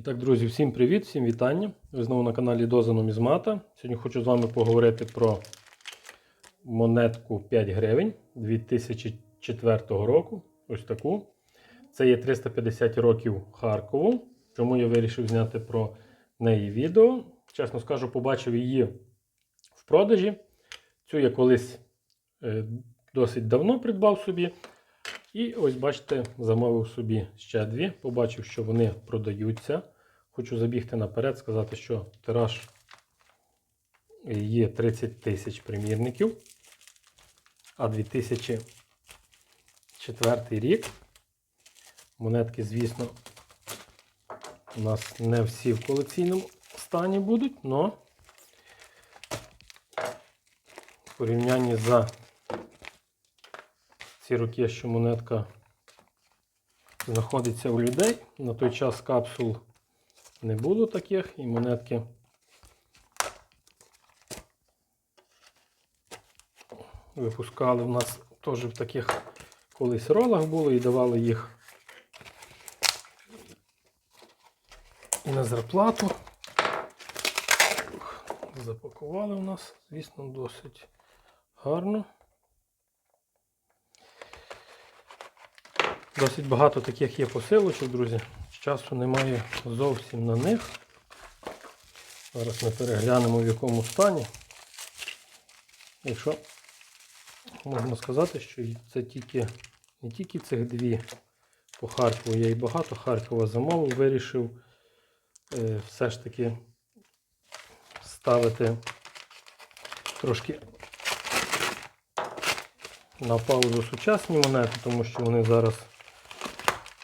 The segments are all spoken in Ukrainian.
І так, друзі, всім привіт, всім вітання. Ви знову на каналі Доза Нумізмата. Сьогодні хочу з вами поговорити про монетку 5 гривень 2004 року. Ось таку. Це є 350 років Харкову. Чому я вирішив зняти про неї відео? Чесно скажу, побачив її в продажі. Цю я колись е, досить давно придбав собі. І ось бачите, замовив собі ще дві. Побачив, що вони продаються. Хочу забігти наперед, сказати, що тираж є 30 тисяч примірників. А 2004 рік. Монетки, звісно, у нас не всі в колекційному стані будуть, але в порівнянні за ці роки, що монетка знаходиться у людей. На той час капсул не було таких і монетки випускали в нас теж в таких колись ролах було і давали їх і на зарплату. Запакували в нас, звісно, досить гарно. Досить багато таких є посилочок, друзі. Часу немає зовсім на них. Зараз ми переглянемо в якому стані. Якщо можна сказати, що це тільки не тільки цих дві по Харкову, я і багато Харкова замовив, вирішив е, все ж таки ставити трошки на паузу сучасні монети, тому що вони зараз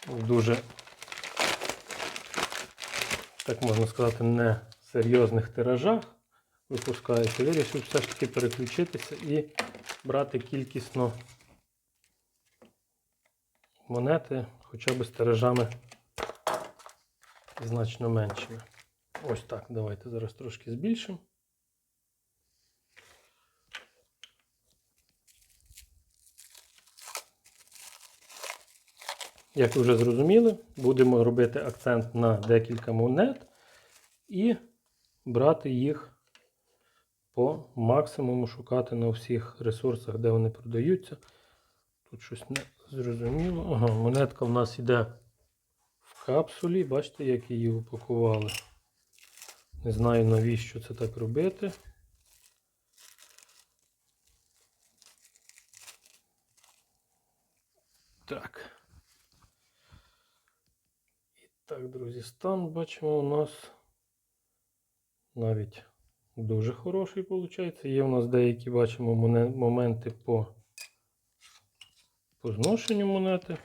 дуже, так можна сказати, не серйозних тиражах випускаються. Вирішив все ж таки переключитися і брати кількісно монети, хоча б з тиражами значно меншими. Ось так, давайте зараз трошки збільшимо. Як ви вже зрозуміли, будемо робити акцент на декілька монет і брати їх по максимуму, шукати на всіх ресурсах, де вони продаються. Тут щось не зрозуміло. Ага, монетка в нас йде в капсулі. Бачите, як її упакували. Не знаю навіщо це так робити. Так. Так, друзі, стан бачимо у нас навіть дуже хороший виходить. Є у нас деякі бачимо моменти по, по зношенню монети.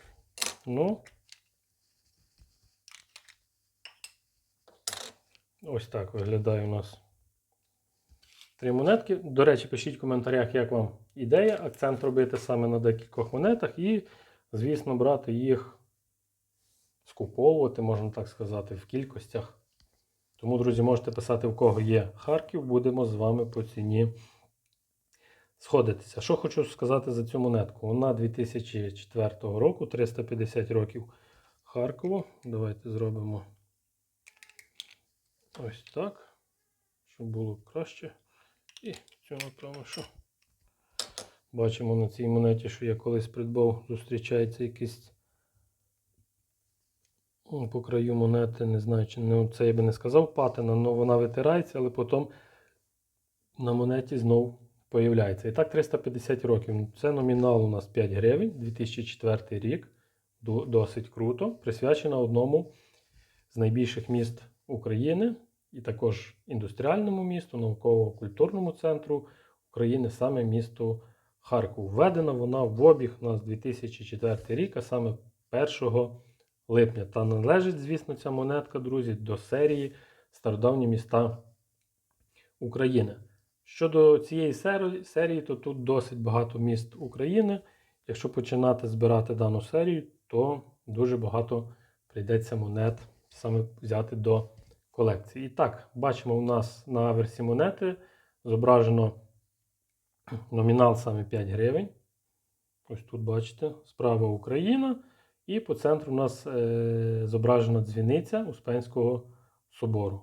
Ну, ось так виглядає у нас три монетки. До речі, пишіть в коментарях, як вам ідея, акцент робити саме на декількох монетах і, звісно, брати їх скуповувати, можна так сказати, в кількостях. Тому, друзі, можете писати, в кого є Харків, будемо з вами по ціні сходитися. Що хочу сказати за цю монетку? Вона 2004 року, 350 років Харкову. Давайте зробимо ось так, щоб було краще. І цю, напевно, що бачимо на цій монеті, що я колись придбав, зустрічається якийсь по краю монети, не знаю, чи ну, це я би не сказав патина, але вона витирається, але потім на монеті знову появляється. І так 350 років. Це номінал у нас 5 гривень, 2004 рік. Досить круто. Присвячена одному з найбільших міст України і також індустріальному місту, науково-культурному центру України, саме місту Харків. Введена вона в обіг у нас 2004 рік, а саме 1 липня. Та належить, звісно, ця монетка, друзі, до серії Стародавні міста України. Щодо цієї серії, то тут досить багато міст України. Якщо починати збирати дану серію, то дуже багато прийдеться монет саме взяти до колекції. І так, бачимо, у нас на аверсі монети зображено номінал саме 5 гривень. Ось тут бачите, справа Україна. І по центру у нас е, зображена дзвіниця Успенського собору.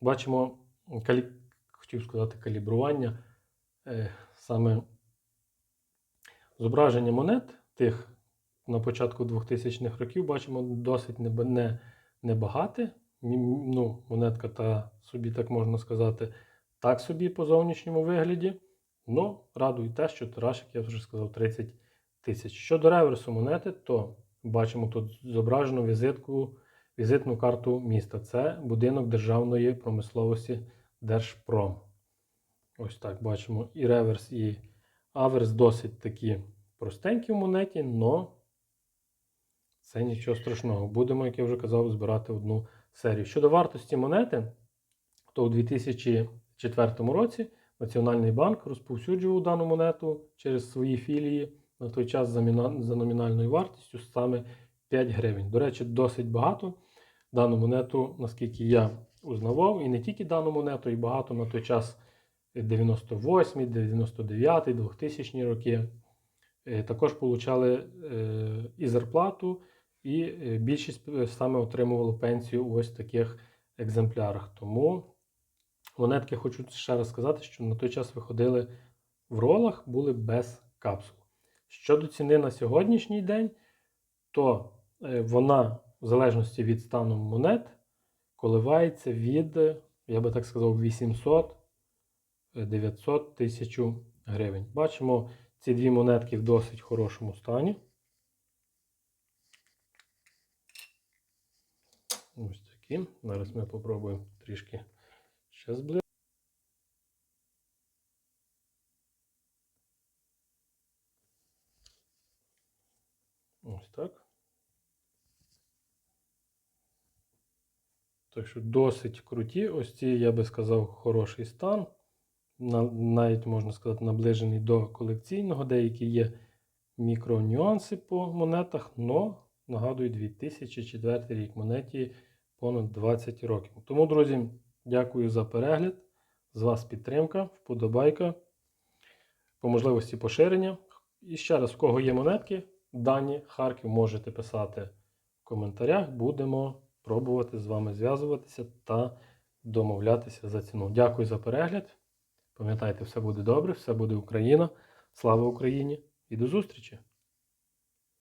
Бачимо, калі... хотів сказати, калібрування. Е, саме зображення монет тих на початку 2000-х років бачимо досить неб- не, небагате. Ну, монетка та собі, так можна сказати, так собі по зовнішньому вигляді. Ну, радує те, що тираж, як я вже сказав, 30 тисяч. Щодо реверсу монети, то бачимо тут зображену візитку, візитну карту міста. Це будинок державної промисловості Держпром. Ось так бачимо і реверс, і аверс досить такі простенькі в монеті, але це нічого страшного. Будемо, як я вже казав, збирати одну серію. Щодо вартості монети, то у 2004 році Національний банк розповсюджував дану монету через свої філії на той час за, номінальною вартістю саме 5 гривень. До речі, досить багато. Дану монету, наскільки я узнавав, і не тільки дану монету, і багато на той час 98, 99, 2000 роки. Е, Також получали е, і зарплату, і е, більшість саме отримувало пенсію у ось таких екземплярах. Тому монетки хочу ще раз сказати, що на той час виходили в ролах, були без капсул. Щодо ціни на сьогоднішній день, то е, вона, в залежності від стану монет, коливається від, я би так сказав, 800 е, 900 тисяч гривень. Бачимо ці дві монетки в досить хорошому стані. Ось такі. Зараз ми попробуємо трішки ще зблизити. Ось так. Так що досить круті. Ось ці, я би сказав, хороший стан. Навіть можна сказати, наближений до колекційного. Деякі є мікронюанси по монетах, но нагадую, 2004 рік монеті понад 20 років. Тому, друзі, дякую за перегляд. З вас підтримка, вподобайка, по можливості поширення. І ще раз, в кого є монетки, дані Харків можете писати в коментарях. Будемо пробувати з вами зв'язуватися та домовлятися за ціну. Дякую за перегляд. Пам'ятайте, все буде добре, все буде Україна. Слава Україні і до зустрічі!